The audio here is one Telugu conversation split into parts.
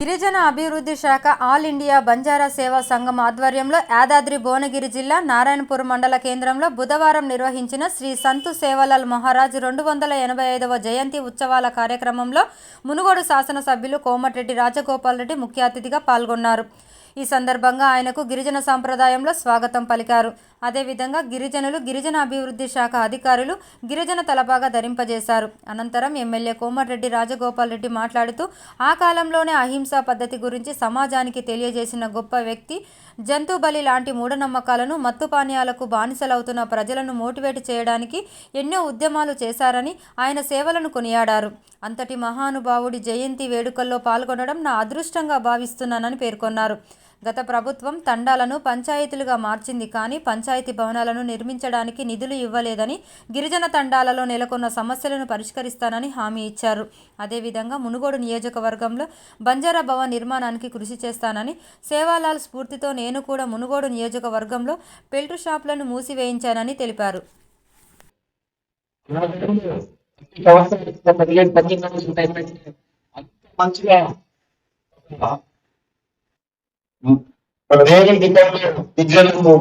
గిరిజన అభివృద్ధి శాఖ ఆల్ ఇండియా బంజారా సేవా సంఘం ఆధ్వర్యంలో యాదాద్రి భువనగిరి జిల్లా నారాయణపూర్ మండల కేంద్రంలో బుధవారం నిర్వహించిన శ్రీ సంతు సేవలాల్ మహారాజ్ రెండు వందల ఎనభై ఐదవ జయంతి ఉత్సవాల కార్యక్రమంలో మునుగోడు శాసనసభ్యులు కోమటిరెడ్డి రాజగోపాల్ రెడ్డి ముఖ్య అతిథిగా పాల్గొన్నారు. ఈ సందర్భంగా ఆయనకు గిరిజన సాంప్రదాయంలో స్వాగతం పలికారు. అదేవిధంగా గిరిజనులు గిరిజన అభివృద్ధి శాఖ అధికారులు గిరిజన తలపాగా ధరింపజేశారు. అనంతరం ఎమ్మెల్యే కోమటిరెడ్డి రాజగోపాల్ రెడ్డి మాట్లాడుతూ ఆ కాలంలోనే అహింసా పద్ధతి గురించి సమాజానికి తెలియజేసిన గొప్ప వ్యక్తి జంతు బలి లాంటి మూఢనమ్మకాలను మత్తు పానీయాలకు బానిసలవుతున్న ప్రజలను మోటివేట్ చేయడానికి ఎన్నో ఉద్యమాలు చేశారని ఆయన సేవలను కొనియాడారు. అంతటి మహానుభావుడి జయంతి వేడుకల్లో పాల్గొనడం నా అదృష్టంగా భావిస్తున్నానని పేర్కొన్నారు. గత ప్రభుత్వం తండాలను పంచాయతీలుగా మార్చింది కానీ పంచాయతీ భవనాలను నిర్మించడానికి నిధులు ఇవ్వలేదని గిరిజన తండాలలో నెలకొన్న సమస్యలను పరిష్కరిస్తానని హామీ ఇచ్చారు. అదేవిధంగా మునుగోడు నియోజకవర్గంలో బంజారా భవన్ నిర్మాణానికి కృషి చేస్తానని సేవాలాల్ స్ఫూర్తితో నేను కూడా మునుగోడు నియోజకవర్గంలో పెల్టు షాపులను మూసివేయించానని తెలిపారు. మంచిగా రేగల్ డిపార్ట్మెంట్ విద్యలకు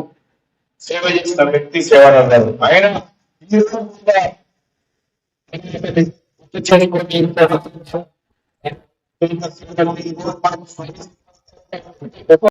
సేవ చేసిన వ్యక్తి సేవారావు గారు ఆయన